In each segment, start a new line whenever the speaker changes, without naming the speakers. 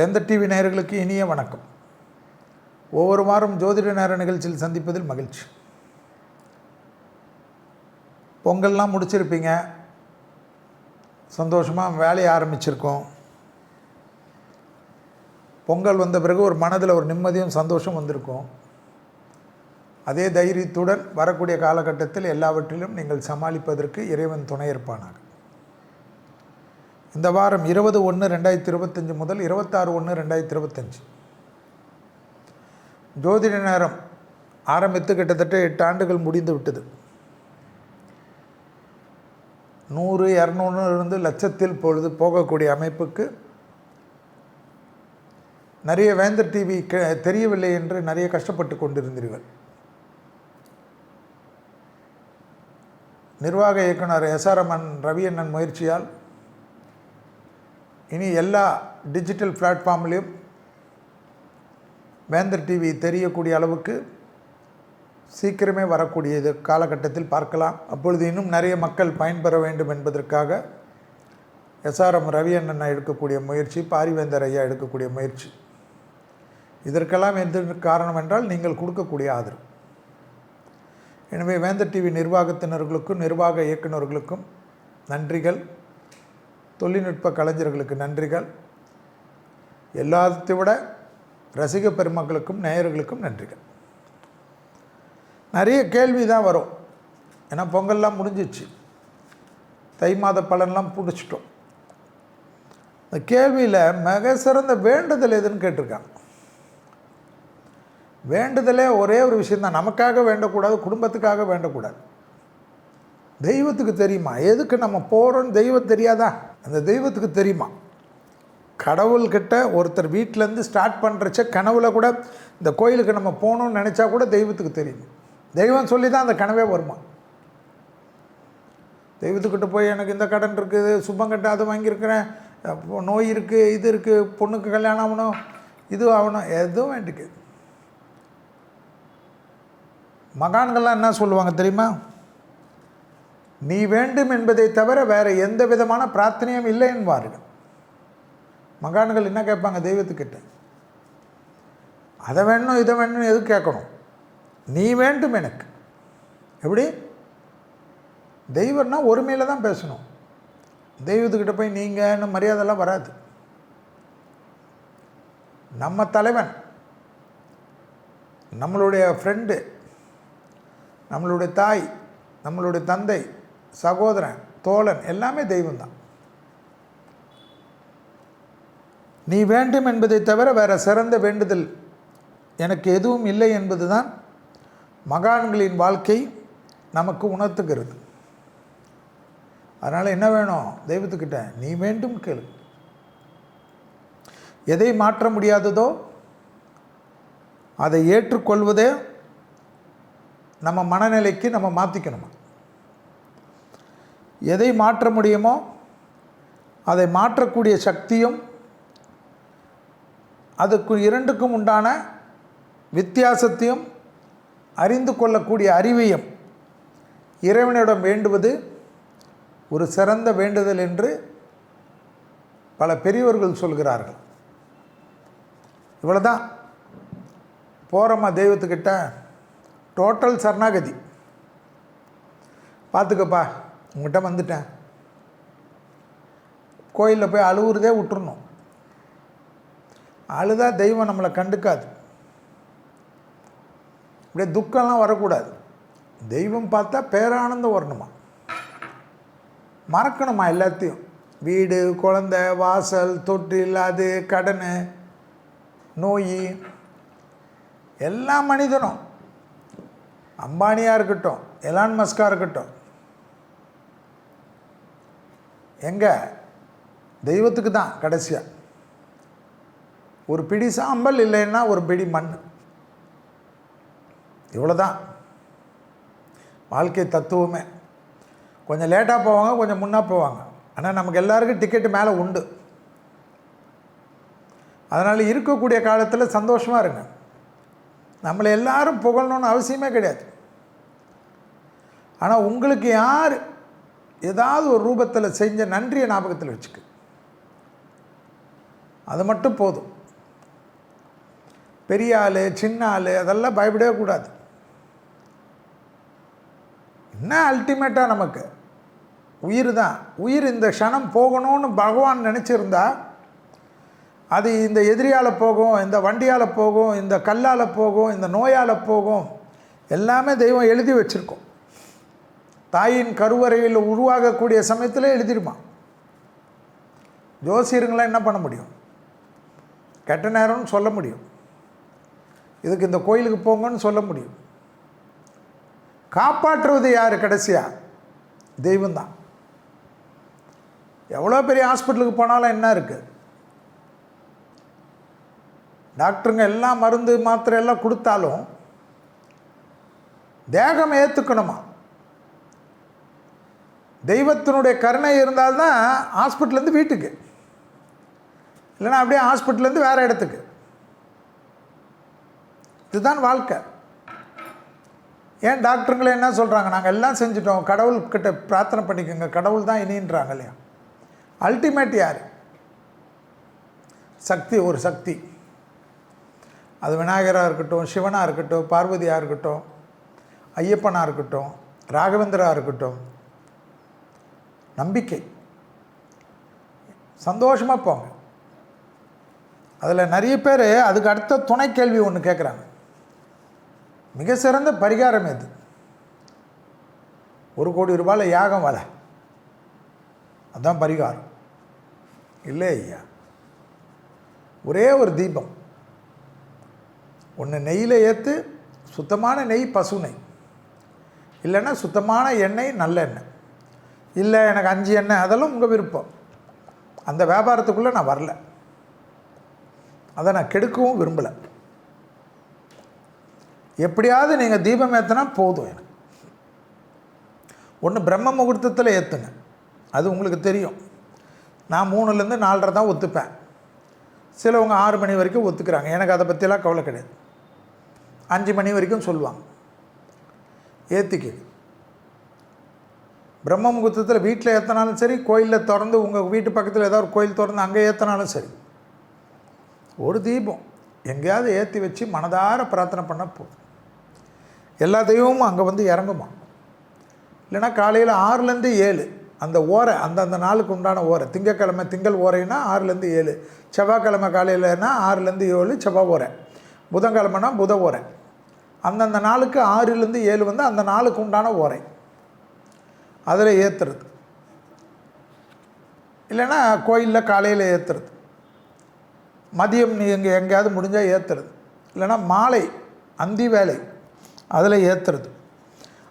வேந்த TV நேயர்களுக்கு இனிய வணக்கம். ஒவ்வொரு வாரம் ஜோதிட நேர நிகழ்ச்சியில் சந்திப்பதில் மகிழ்ச்சி. பொங்கல்லாம் முடிச்சிருப்பீங்க. சந்தோஷமாக வேலையை ஆரம்பிச்சிருக்கோம். பொங்கல் வந்த பிறகு ஒரு மனதில் ஒரு நிம்மதியும் சந்தோஷம் வந்திருக்கும். அதே தைரியத்துடன் வரக்கூடிய காலகட்டத்தில் எல்லாவற்றிலும் நீங்கள் சமாளிப்பதற்கு இறைவன் துணை இருப்பானாக. இந்த வாரம் இருபது ஒன்று ரெண்டாயிரத்தி இருபத்தஞ்சி முதல் இருபத்தாறு ஒன்று ரெண்டாயிரத்தி இருபத்தஞ்சி. ஜோதிட நேரம் ஆரம்பித்து கிட்டத்தட்ட எட்டு ஆண்டுகள் முடிந்து விட்டது. நூறு இரநூறு இருந்து லட்சத்தில் பொழுது போகக்கூடிய அமைப்புக்கு நிறைய வேந்தர் டிவி க தெரியவில்லை என்று நிறைய கஷ்டப்பட்டு கொண்டிருந்தீர்கள். நிர்வாக இயக்குனர் எஸ்ஆர்எம்என் ரவியண்ணன் முயற்சியால் இனி எல்லா டிஜிட்டல் பிளாட்ஃபார்ம்லேயும் வேந்தர் டிவி தெரியக்கூடிய அளவுக்கு சீக்கிரமே வரக்கூடியது காலகட்டத்தில் பார்க்கலாம். அப்பொழுது இன்னும் நிறைய மக்கள் பயன்பெற வேண்டும் என்பதற்காக எஸ்ஆர்எம் ரவி அண்ணன் எடுக்கக்கூடிய முயற்சி பாரிவேந்தர் ஐயா எடுக்கக்கூடிய முயற்சி. இதற்கெல்லாம் எந்த காரணம் என்றால் நீங்கள் கொடுக்கக்கூடிய ஆதரவு. எனவே வேந்தர் டிவி நிர்வாகத்தினர்களுக்கும் நிர்வாக இயக்குநர்களுக்கும் நன்றிகள். தொழில்நுட்ப கலைஞர்களுக்கு நன்றிகள். எல்லாத்தை விட ரசிக பெருமக்களுக்கும் நேயர்களுக்கும் நன்றிகள். நிறைய கேள்வி தான் வரும். ஏன்னா பொங்கல்லாம் முடிஞ்சிச்சு. தை மாத பலன்லாம் பிடிச்சிட்டோம் இந்த கேள்வியில் மிக சிறந்த வேண்டுதல் எதுன்னு கேட்டிருக்காங்க. வேண்டுதலே ஒரே ஒரு விஷயந்தான் நமக்காக வேண்டக்கூடாது குடும்பத்துக்காக வேண்டக்கூடாது. தெய்வத்துக்கு தெரியுமா? எதுக்கு நம்ம போகிறோன்னு தெய்வம் தெரியாதா? அந்த தெய்வத்துக்கு தெரியுமா? கடவுள்கிட்ட ஒருத்தர் வீட்டிலேருந்து ஸ்டார்ட் பண்ணுறச்ச கனவுல கூட இந்த கோயிலுக்கு நம்ம போகணும்னு நினச்சா கூட தெய்வத்துக்கு தெரியும். தெய்வம் சொல்லி தான் அந்த கனவே வருமா? தெய்வத்துக்கிட்ட போய் எனக்கு இந்த கடன் இருக்குது சுபங்கிட்ட அது வாங்கியிருக்கிறேன் நோய் இருக்குது இது இருக்குது பொண்ணுக்கு கல்யாணம் ஆகணும் இது ஆகணும் எதுவும் வேண்டிக்கு மகான்கள்லாம் என்ன சொல்லுவாங்க தெரியுமா? நீ வேண்டும் என்பதை தவிர வேறு எந்த விதமான பிரார்த்தனையும் இல்லை என்பார்கள். மகான்கள் என்ன கேட்பாங்க? தெய்வத்துக்கிட்ட. அதை வேணும் இதை வேணும் எது கேட்கணும்? நீ வேண்டும் எனக்கு. எப்படி? தெய்வம்னா ஒருமையில் தான் பேசணும். தெய்வத்துக்கிட்ட போய் நீங்கன்னு மரியாதைலாம் வராது. நம்ம தலைவன் நம்மளுடைய ஃப்ரெண்டு நம்மளுடைய தாய் நம்மளுடைய தந்தை சகோதரன் தோழன் எல்லாமே தெய்வம்தான். நீ வேண்டும் என்பதை தவிர வேறு சிறந்த வேண்டுதல் எனக்கு எதுவும் இல்லை என்பதுதான் மகான்களின் வாழ்க்கை நமக்கு உணர்த்துகிறது. அதனால் என்ன வேணும்? தெய்வத்துக்கிட்ட நீ வேண்டும் கேளு. எதை மாற்ற முடியாததோ அதை ஏற்றுக்கொள்வதே நம்ம மனநிலைக்கு நம்ம மாற்றிக்கணுமா எதை மாற்ற முடியுமோ அதை மாற்றக்கூடிய சக்தியும் அதுக்கு இரண்டுக்கும் உண்டான வித்தியாசத்தையும் அறிந்து கொள்ளக்கூடிய அறிவையும் இறைவனிடம் வேண்டுவது ஒரு சிறந்த வேண்டுதல் என்று பல பெரியவர்கள் சொல்கிறார்கள். இவ்வளோதான் போகிறோமா தெய்வத்துக்கிட்ட? டோட்டல் சரணாகதி. பார்த்துக்கப்பா. உங்கள்கிட்ட வந்துட்டேன். கோயிலில் போய் அழுவுறதே விட்டுறணும். அழுதா தெய்வம் நம்மளை கண்டுக்காது. இப்படியே துக்கம்லாம் வரக்கூடாது. தெய்வம் பார்த்தா பேரானந்தம் வரணுமா? மறக்கணுமா எல்லாத்தையும்? வீடு குழந்த வாசல் தொட்டில் அது கடன் நோய். எல்லா மனிதனும். அம்பானியாக இருக்கட்டும் எலான் மஸ்காக இருக்கட்டும் எங்கே? தெய்வத்துக்கு தான் கடைசியாக ஒரு பிடி சாம்பல் இல்லைன்னா ஒரு பிடி மண். இவ்வளோதான் வாழ்க்கை தத்துவமே. கொஞ்சம் லேட்டாக போவாங்க கொஞ்சம் முன்னாக போவாங்க. ஆனால் நமக்கு எல்லாருக்கும் டிக்கெட்டு மேலே உண்டு. அதனால் இருக்கக்கூடிய காலத்தில் சந்தோஷமாக இருங்க. நம்மளை எல்லாரும் புகழணும்னு அவசியமே கிடையாது. ஆனால் உங்களுக்கு யார் ஏதாவது ஒரு ரூபத்தில் செஞ்ச நன்றியை ஞாபகத்தில் வச்சுக்கு. அது மட்டும் போதும். பெரிய ஆள் சின்ன ஆள் அதெல்லாம் பயப்படவே கூடாது. என்ன அல்டிமேட்டாக நமக்கு? உயிர் தான். உயிர் இந்த க்ஷணம் போகணும்னு பகவான் நினச்சிருந்தா அது இந்த எதிரியால் போகும் இந்த வண்டியால் போகும் இந்த கல்லால் போகும் இந்த நோயால் போகும் எல்லாமே தெய்வம் எழுதி வச்சுருக்கோம். தாயின் கருவறையில் உருவாகக்கூடிய சமயத்தில் எழுதிடுமா? ஜோசியருங்களாம் என்ன பண்ண முடியும்? கெட்ட நேரம்னு சொல்ல முடியும். இதுக்கு இந்த கோயிலுக்கு போங்கன்னு சொல்ல முடியும். காப்பாற்றுவது யார் கடைசியாக தெய்வம்தான். எவ்வளோ பெரிய ஹாஸ்பிட்டலுக்கு போனாலும் என்ன இருக்குது டாக்டருங்க எல்லாம் மருந்து மாத்திரை எல்லாம் கொடுத்தாலும் தேகம் ஏற்றுக்கணுமா தெய்வத்தினுடைய கருணை இருந்தால்தான் ஹாஸ்பிட்டல்லேருந்து வீட்டுக்கு. இல்லைன்னா அப்படியே ஹாஸ்பிட்டல்லேருந்து வேறு இடத்துக்கு. இதுதான் வாழ்க்கை. ஏன் டாக்டருங்களே என்ன சொல்கிறாங்க நாங்கள் எல்லாம் செஞ்சிட்டோம். கடவுள்கிட்ட பிரார்த்தனை பண்ணிக்கோங்க. கடவுள் தான் இனின்றாங்க இல்லையா? அல்டிமேட் யார்? சக்தி ஒரு சக்தி. அது விநாயகராக இருக்கட்டும் சிவனாக இருக்கட்டும் பார்வதியாக இருக்கட்டும் ஐயப்பனாக இருக்கட்டும் ராகவேந்திராக இருக்கட்டும் நம்பிக்கை. சந்தோஷமாக போங்க. அதில் நிறைய பேர் அதுக்கு அடுத்த துணை கேள்வி ஒன்று கேட்குறாங்க மிக சிறந்த பரிகாரம் எது? ஒரு கோடி ரூபாயில் யாகம் வலை. அதுதான் பரிகாரம். இல்லை ஐயா. ஒரே ஒரு தீபம். ஒன்று நெய்யில் ஏற்று சுத்தமான நெய் பசு நெய். இல்லைன்னா சுத்தமான எண்ணெய் நல்லெண்ணெய். இல்லை எனக்கு அஞ்சு எண்ணெய் அதெல்லாம் உங்கள் விருப்பம். அந்த வியாபாரத்துக்குள்ளே நான் வரல. அதை நான் கெடுக்கவும் விரும்பலை. எப்படியாவது நீங்கள் தீபம் ஏற்றினா போதும் எனக்கு. ஒன்று பிரம்ம முகூர்த்தத்தில் ஏற்றுங்க அது உங்களுக்கு தெரியும். நான் மூணுலேருந்து நாலரை தான் ஒத்துப்பேன். சிலவங்க ஆறு மணி வரைக்கும் ஒத்துக்கிறாங்க. எனக்கு அதை பற்றியெல்லாம் கவலை கிடையாது. அஞ்சு மணி வரைக்கும் சொல்லுவாங்க. ஏற்றிக்கிது பிரம்ம முகூர்த்தத்தில் வீட்டில் ஏற்றினாலும் சரி கோயிலில் திறந்து உங்கள் வீட்டு பக்கத்தில் ஏதாவது ஒரு கோயில் திறந்து அங்கே ஏற்றினாலும் சரி. ஒரு தீபம் எங்கேயாவது ஏற்றி வச்சு மனதார பிரார்த்தனை பண்ண போதும். எல்லா தெய்வமும் அங்கே வந்து இறங்குமா? இல்லைன்னா காலையில் ஆறுலேருந்து ஏழு அந்த ஓரை அந்தந்த நாளுக்கு உண்டான ஓரை திங்கக்கிழமை திங்கள் ஓரைன்னா ஆறுலேருந்து ஏழு செவ்வாய்க்கிழமை காலையில்னா ஆறுலேருந்து ஏழு செவ்வாய் ஓரை புதன்கிழமைனா புத ஓரை. அந்தந்த நாளுக்கு ஆறுலேருந்து ஏழு வந்து அந்த நாளுக்கு உண்டான ஓரை. அதில் ஏற்றுறது இல்லைன்னா கோயிலில் காலையில் ஏற்றுறது மதியம் நீ எங்கே எங்கேயாவது முடிஞ்சால் ஏற்றுறது இல்லைன்னா மாலை அந்தி வேலை அதில் ஏற்றுறது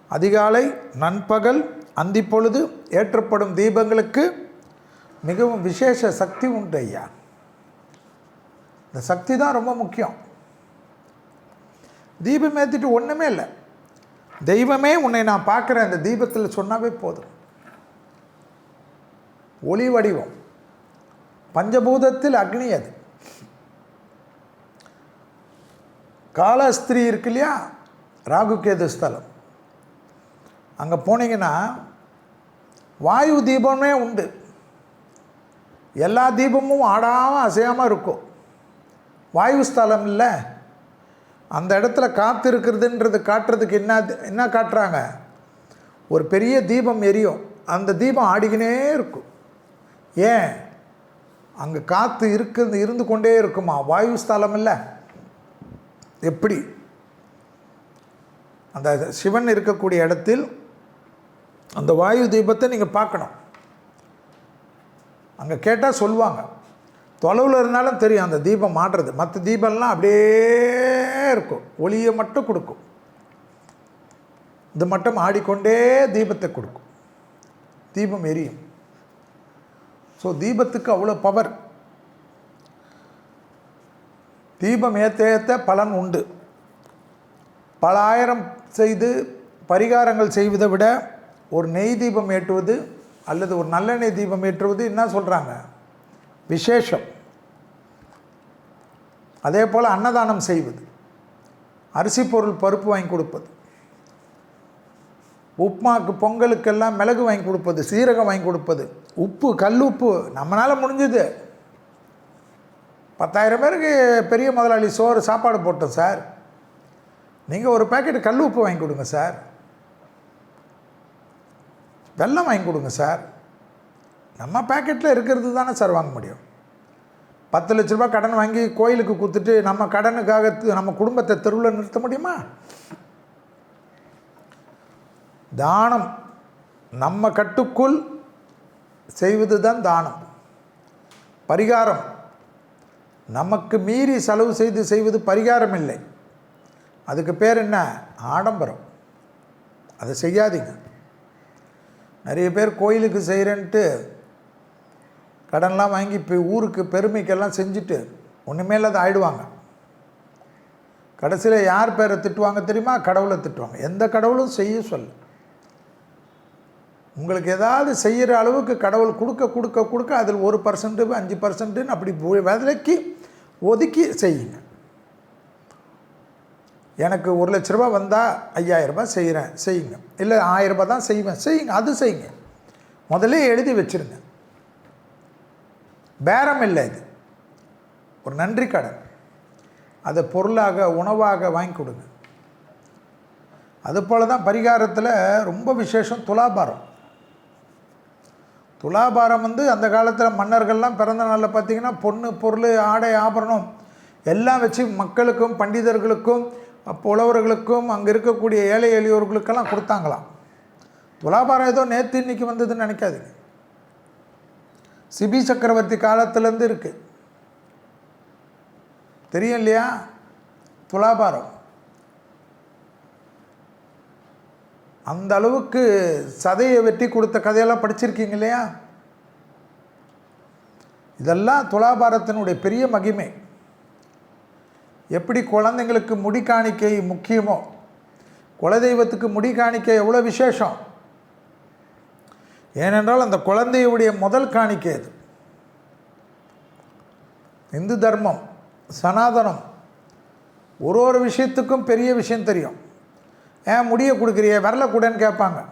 அதிகாலை நண்பகல் அந்தி பொழுது ஏற்றப்படும் தீபங்களுக்கு மிகவும் விசேஷ சக்தி உண்டு ஐயா. இந்த சக்தி தான் ரொம்ப முக்கியம். தீபம் ஏற்றிட்டு ஒன்றுமே இல்லை. தெய்வமே உன்னை நான் பார்க்குறேன் அந்த தீபத்தில் சொன்னாவே போதும். ஒளி வடிவம். பஞ்சபூதத்தில் அக்னி அது. காலஸ்திரி இருக்கு இல்லையா? ராகுகேது ஸ்தலம். அங்கே போனீங்கன்னா வாயு தீபமே உண்டு. எல்லா தீபமும் ஆடாமல் அசையாமல் இருக்கும். வாயு ஸ்தலம் இல்லை. அந்த இடத்துல காற்று இருக்கிறதுன்றது காட்டுறதுக்கு என்ன என்ன காட்டுறாங்க? ஒரு பெரிய தீபம் எரியும். அந்த தீபம் ஆடிக்கினே இருக்கும். ஏன்? அங்கே காற்று இருக்குது இருந்து கொண்டே இருக்குமா? வாயு ஸ்தலம் இல்லை. எப்படி? அந்த சிவன் இருக்கக்கூடிய இடத்தில் அந்த வாயு தீபத்தை நீங்கள் பார்க்கணும். அங்கே கேட்டால் சொல்லுவாங்க. தொலைவில் இருந்தாலும் தெரியும் அந்த தீபம் மாட்டுறது. மற்ற தீபம்லாம் அப்படியே இருக்கும். ஒளியை மட்டும் கொடுக்கும். இது மட்டும் ஆடிக்கொண்டே தீபத்தை கொடுக்கும். தீபம் எரியும். ஸோ தீபத்துக்கு அவ்வளோ பவர் தீபம் ஏற்ற ஏற்ற பலன் உண்டு. பல ஆயிரம் செய்து பரிகாரங்கள் செய்வதை விட ஒரு நெய் தீபம் ஏற்றுவது அல்லது ஒரு நல்லெண்ணெய் தீபம் ஏற்றுவது என்ன சொல்கிறாங்க விசேஷம். அதே போல் அன்னதானம் செய்வது. அரிசி பொருள் பருப்பு வாங்கி கொடுப்பது. உப்மாக்கு பொங்கலுக்கெல்லாம் மிளகு வாங்கி கொடுப்பது சீரகம் வாங்கி கொடுப்பது. உப்பு கல் உப்பு நம்மளால் முடிஞ்சது. பத்தாயிரம் பேருக்கு பெரிய முதலாளி சோறு சாப்பாடு போட்டோம் சார். நீங்கள் ஒரு பேக்கெட் கல் உப்பு வாங்கி கொடுங்க சார். வெல்லம் வாங்கி கொடுங்க சார். நம்ம பேக்கெட்டில் இருக்கிறது தானே சார் வாங்க முடியும். பத்து லட்ச ரூபாய் கடன் வாங்கி கோயிலுக்கு கொடுத்துட்டு நம்ம கடனுக்காக நம்ம குடும்பத்தை தெருவில் நிறுத்த முடியுமா? தானம் நம்ம கட்டுக்குள் செய்வது தான் தானம். பரிகாரம் நமக்கு மீறி செலவு செய்து செய்வது பரிகாரம் இல்லை அதுக்கு பேர் என்ன? ஆடம்பரம். அதை செய்யாதீங்க. நிறைய பேர் கோயிலுக்கு செய்கிறேன்ட்டு கடன்லாம் வாங்கி இப்போ ஊருக்கு பெருமைக்கெல்லாம் செஞ்சுட்டு ஒன்றுமே இல்லாத ஆயிடுவாங்க. கடைசியில் யார் பேரை திட்டுவாங்க தெரியுமா? கடவுளை திட்டுவாங்க. எந்த கடவுளும் செய்ய சொல்ல. உங்களுக்கு ஏதாவது செய்கிற அளவுக்கு கடவுள் கொடுக்க கொடுக்க கொடுக்க அதில் ஒரு பர்சன்ட்டு அஞ்சு பர்சன்ட்டுன்னு அப்படி விலைக்கு ஒதுக்கி செய்யுங்க. எனக்கு ஒரு லட்ச ரூபா வந்தால் ஐயாயிரரூபா செய்கிறேன் செய்யுங்க. இல்லை ஆயிரரூபா தான் செய்வேன் செய்யுங்க. அது செய்யுங்க. முதல்ல எழுதி வச்சிருங்க. பேரம் இல்லை இது. ஒரு நன்றி கடன். அதை பொருளாக உணவாக வாங்கி கொடுங்க. அதுபோல தான் பரிகாரத்தில் ரொம்ப விசேஷம் துலாபாரம். துலாபாரம் வந்து அந்த காலத்தில் மன்னர்கள்லாம் பிறந்த நாளில் பார்த்தீங்கன்னா பொண்ணு பொருள் ஆடை ஆபரணம் எல்லாம் வச்சு மக்களுக்கும் பண்டிதர்களுக்கும் புலவர்களுக்கும் அங்கே இருக்கக்கூடிய ஏழை எளியோர்களுக்கெல்லாம் கொடுத்தாங்களாம். துலாபாரம் ஏதோ நேற்று இன்னைக்கு வந்ததுன்னு நினைக்காதீங்க. சிபி சக்கரவர்த்தி காலத்துலேருந்து இருக்குது தெரியும் இல்லையா துலாபாரம். அந்த அளவுக்கு சதையை வெட்டி கொடுத்த கதையெல்லாம் படிச்சிருக்கீங்க இல்லையா? இதெல்லாம் துலாபாரத்தினுடைய பெரிய மகிமை. எப்படி குழந்தைங்களுக்கு முடி காணிக்கை முக்கியமோ? குலதெய்வத்துக்கு முடி காணிக்கை எவ்வளோ விசேஷம்? ஏனென்றால் அந்த குழந்தையுடைய முதல் காணிக்கை அது. இந்து தர்மம் சனாதனம் ஒரு ஒரு விஷயத்துக்கும் பெரிய விஷயம் தெரியும். ஏன் முடிய கொடுக்குறிய வரல கூடன்னு கேட்பாங்க.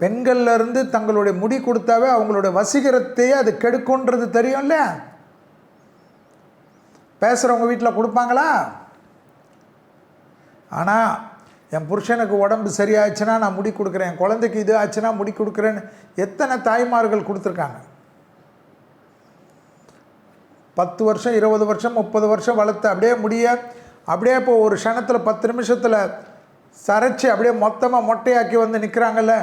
பெண்கள்லேருந்து தங்களுடைய முடி கொடுத்தாவே அவங்களுடைய வசீகரத்தையே அது கெடுக்குன்றது தெரியும் இல்லையா? பேசுகிறவங்க வீட்டில் கொடுப்பாங்களா? ஆனால் என் புருஷனுக்கு உடம்பு சரியாச்சுன்னா நான் முடி கொடுக்குறேன். என் குழந்தைக்கு இது ஆச்சுன்னா முடி கொடுக்குறேன்னு எத்தனை தாய்மார்கள் கொடுத்துருக்காங்க? பத்து வருஷம் இருபது வருஷம் முப்பது வருஷம் வளர்த்து அப்படியே முடிய அப்படியே இப்போ ஒரு க்ஷணத்தில் பத்து நிமிஷத்தில் சரைச்சி அப்படியே மொத்தமாக மொட்டையாக்கி வந்து நிற்கிறாங்கல்ல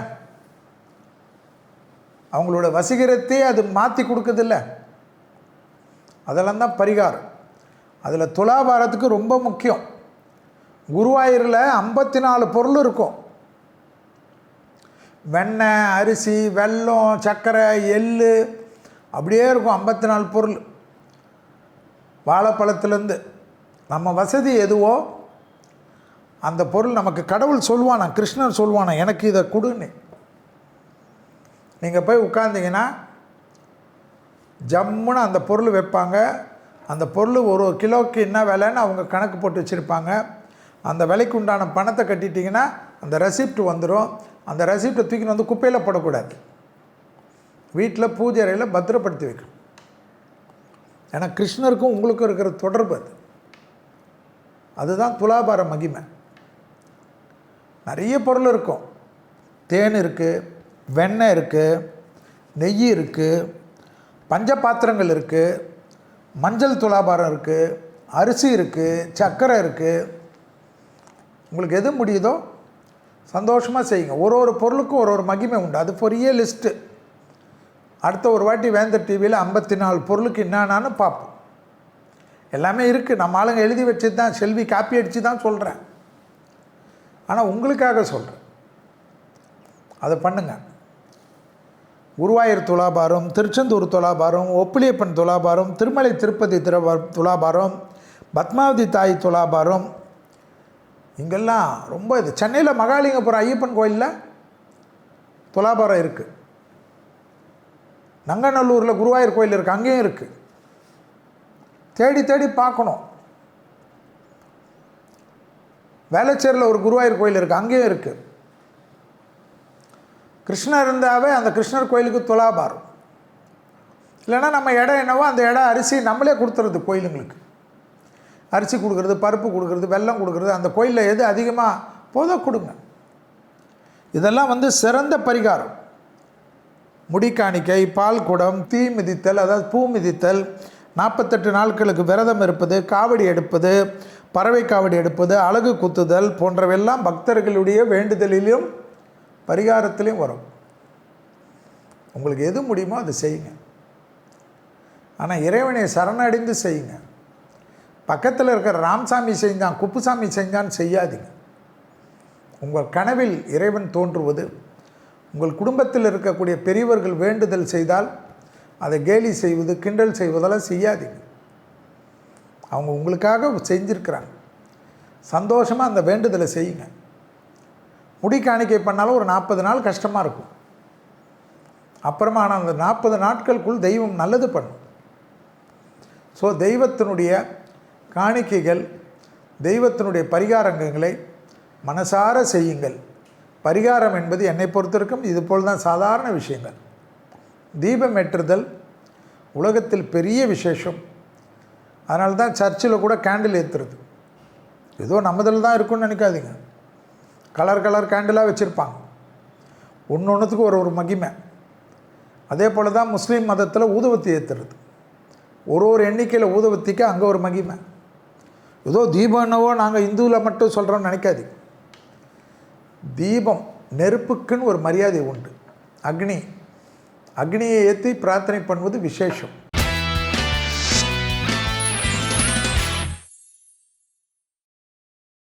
அவங்களோட வசீகரத்தையே அது மாற்றி கொடுக்குதில்ல? அதெல்லாம் தான் பரிகாரம். அதில் துலாபாரத்துக்கு ரொம்ப முக்கியம். குருவாயூரில் ஐம்பத்தி நாலு பொருள் இருக்கும். வெண்ணெய் அரிசி வெல்லம் சர்க்கரை எள் அப்படியே இருக்கும் ஐம்பத்தி நாலு பொருள். வாழைப்பழத்துலேருந்து நம்ம வசதி எதுவோ அந்த பொருள் நமக்கு கடவுள் சொல்லுவானா கிருஷ்ணர் சொல்லுவானா எனக்கு இதை கொடுன்னு. நீங்கள் போய் உட்காந்திங்கன்னா ஜம்முன்னு அந்த பொருள் வைப்பாங்க. அந்த பொருள் ஒரு கிலோக்கு என்ன விலைன்னு அவங்க கணக்கு போட்டு வச்சுருப்பாங்க. அந்த விலைக்கு உண்டான பணத்தை கட்டிட்டிங்கன்னா அந்த ரெசிப்ட் வந்துடும் அந்த ரெசிப்டை தூக்கின்னு வந்து குப்பையில் போடக்கூடாது. வீட்டில் பூஜை அறையில் பத்திரப்படுத்தி வைக்கணும். ஏன்னா கிருஷ்ணருக்கும் உங்களுக்கும் இருக்கிற தொடர்பு அது. அதுதான் துலாபார மகிமை. நிறைய பொருள் இருக்கும். தேன் இருக்குது வெண்ணெய் இருக்குது நெய் இருக்குது பஞ்ச பாத்திரங்கள் இருக்குது மஞ்சள் துலாபாரம் இருக்குது அரிசி இருக்குது சர்க்கரை இருக்குது உங்களுக்கு எது முடியுதோ சந்தோஷமாக செய்யுங்க. ஒரு ஒரு பொருளுக்கும் ஒரு ஒரு மகிமை உண்டு. அது பெரிய லிஸ்ட்டு அடுத்த ஒரு வாட்டி வேந்தர் டிவியில் ஐம்பத்தி நாலு பொருளுக்கு என்னென்னு பார்ப்போம். எல்லாமே இருக்குது நம்ம ஆளுங்க எழுதி வச்சு தான் செல்வி காப்பி அடித்து தான் சொல்கிறேன் ஆனால் உங்களுக்காக சொல்கிறேன் அதை பண்ணுங்கள் குருவாயூர் துலாபாரம் திருச்செந்தூர் துலாபாரம் ஒப்பிலியப்பன் துலாபாரம் திருமலை திருப்பதி துலாபாரம் பத்மாவதி தாய் துலாபாரம் இங்கெல்லாம் ரொம்ப இது. சென்னையில் மகாலிங்கபுரம் ஐயப்பன் கோயிலில் துலாபாரம் இருக்குது நங்கநல்லூரில் குருவாயூர் கோயில் இருக்குது அங்கேயும் இருக்குது தேடி தேடி பார்க்கணும். வேளச்சேரியில் ஒரு குருவாயூர் கோயில் இருக்குது அங்கேயும் இருக்குது கிருஷ்ணர் இருந்தாவே அந்த கிருஷ்ணர் கோயிலுக்கு துலாபாரம். இல்லைன்னா நம்ம இடம் என்னவோ அந்த இடம் அரிசி நம்மளே கொடுத்துறது கோயிலுங்களுக்கு. அரிசி கொடுக்குறது பருப்பு கொடுக்குறது வெல்லம் கொடுக்குறது அந்த கோயிலில் எது அதிகமாக போதோ கொடுங்க. இதெல்லாம் வந்து சிறந்த பரிகாரம். முடிக்காணிக்கை பால் குடம் தீ மிதித்தல் அதாவது பூ மிதித்தல் நாற்பத்தெட்டு நாட்களுக்கு விரதம் இருப்பது காவடி எடுப்பது பறவை காவடி எடுப்பது அழகு குத்துதல் போன்றவெல்லாம் பக்தர்களுடைய வேண்டுதலிலும் பரிகாரத்திலையும் வரும். உங்களுக்கு எது முடியுமோ அதை செய்யுங்க. ஆனால் இறைவனை சரணடைந்து செய்யுங்க. பக்கத்தில் இருக்கிற ராம்சாமி செஞ்சான் குப்புசாமி செஞ்சான்னு செய்யாதீங்க. உங்கள் கனவில் இறைவன் தோன்றுவது உங்கள் குடும்பத்தில் இருக்கக்கூடிய பெரியவர்கள் வேண்டுதல் செய்தால் அதை கேலி செய்வது கிண்டல் செய்வதெல்லாம் செய்யாதீங்க. அவங்க உங்களுக்காக செஞ்சுருக்கிறாங்க. சந்தோஷமாக அந்த வேண்டுதலை செய்யுங்க. முடி காணிக்கை பண்ணாலும் ஒரு நாற்பது நாள் கஷ்டமாக இருக்கும். அப்புறமா ஆனால் அந்த நாற்பது நாட்களுக்குள் தெய்வம் நல்லது பண்ணும். ஸோ தெய்வத்தினுடைய காணிக்கைகள் தெய்வத்தினுடைய பரிகாரங்களை மனசார செய்யுங்கள். பரிகாரம் என்பது என்னை பொறுத்திருக்கும் இது போல் தான் சாதாரண விஷயங்கள். தீபம் ஏற்றுதல் உலகத்தில் பெரிய விசேஷம். அதனால தான் சர்ச்சில் கூட கேண்டில் ஏற்றுறது ஏதோ நம்மதில் தான் இருக்குன்னு நினைக்காதீங்க. கலர் கலர் கேண்டிலாக வச்சுருப்பாங்க. ஒன்று ஒன்றுத்துக்கு ஒரு ஒரு மகிமை. அதே போல் தான் முஸ்லீம் மதத்தில் ஊதுவத்தி ஏற்றுறது ஒரு ஒரு எண்ணிக்கையில் ஊதுவத்திக்கு அங்கே ஒரு மகிமை. ஏதோ தீபம் என்னவோ நாங்கள் இந்துவில் மட்டும் சொல்கிறோம்னு நினைக்காது தீபம் நெருப்புக்குன்னு ஒரு மரியாதை உண்டு. அக்னி. அக்னியை ஏற்றி பிரார்த்தனை பண்ணுவது விசேஷம்.